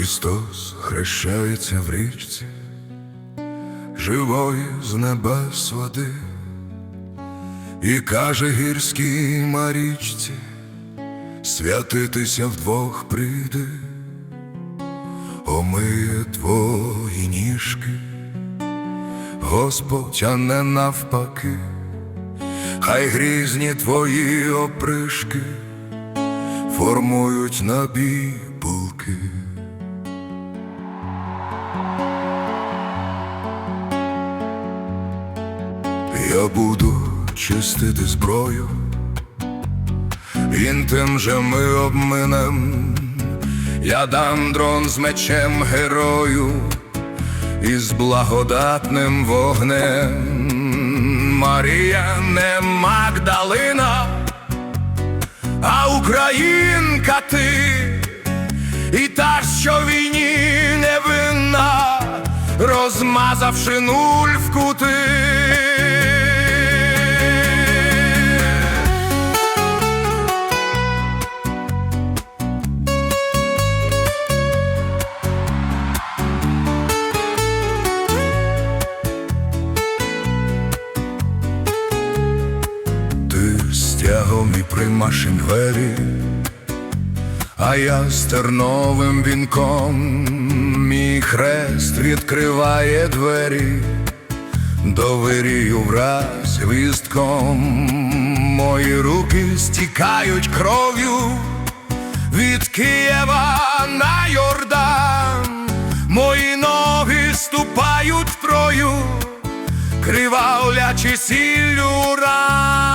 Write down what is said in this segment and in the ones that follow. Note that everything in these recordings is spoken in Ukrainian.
Христос хрещається в річці, живої з небес води, і каже гірській марічці, святитися вдвох прийди, омиє твої ніжки, Господь, а не навпаки, хай грізні твої опришки формують набій булки. Буду чистити зброю, він тим же ми обминем, я дам дрон з мечем герою і з благодатним вогнем. Марія не Магдалина, а українка ти, і та, що в війні невинна, розмазавши нуль в кути. Стягом і примашень двері, а я з терновим вінком, мій хрест відкриває двері, довирію враз вістком, мої руки стікають кров'ю від Києва на Йордан, мої ноги ступають в трою кривавлячи сіллю ран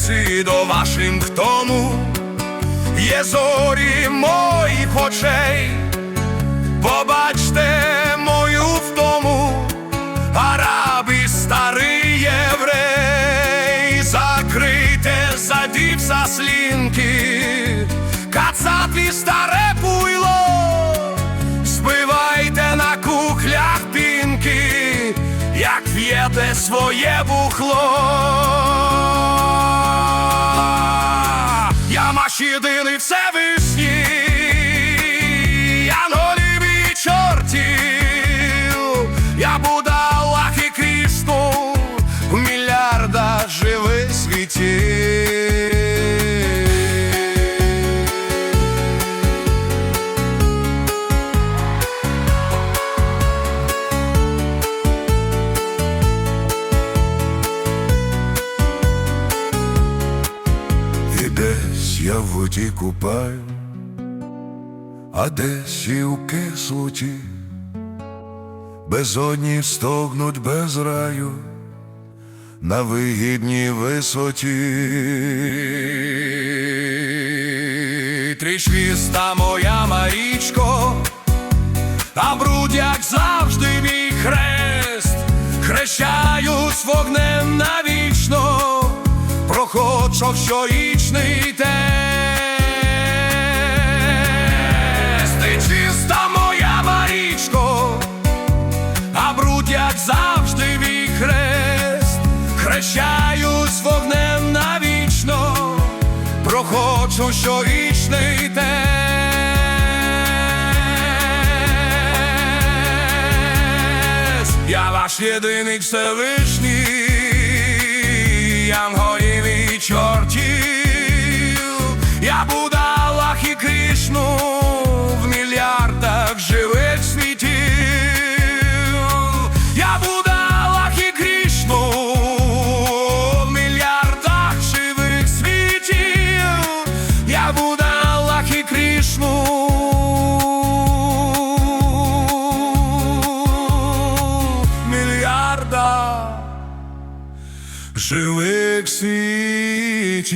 Греції до Вашингтону. Є зорі моїх очей, побачте мою втому, араби старий єврей, закрите задівся слінки, кацапі старе пуйло. Збивайте на кухлях пінки, як п'єте своє бухло. Я маш єдиний Всевишній, Янголів я в воді купаю, а десь і у кислоті, безодні стогнуть без раю на вигідній висоті. Трішвіста моя Марічко, а бруд, як завжди, мій хрест, хрещаюсь вогнем навічно, проходжу щорічний тест. Проходжу щорічний тест. Я ваш єдиний Всевишній, янголів і чортів, я Будда, Аллах і Кришну світів.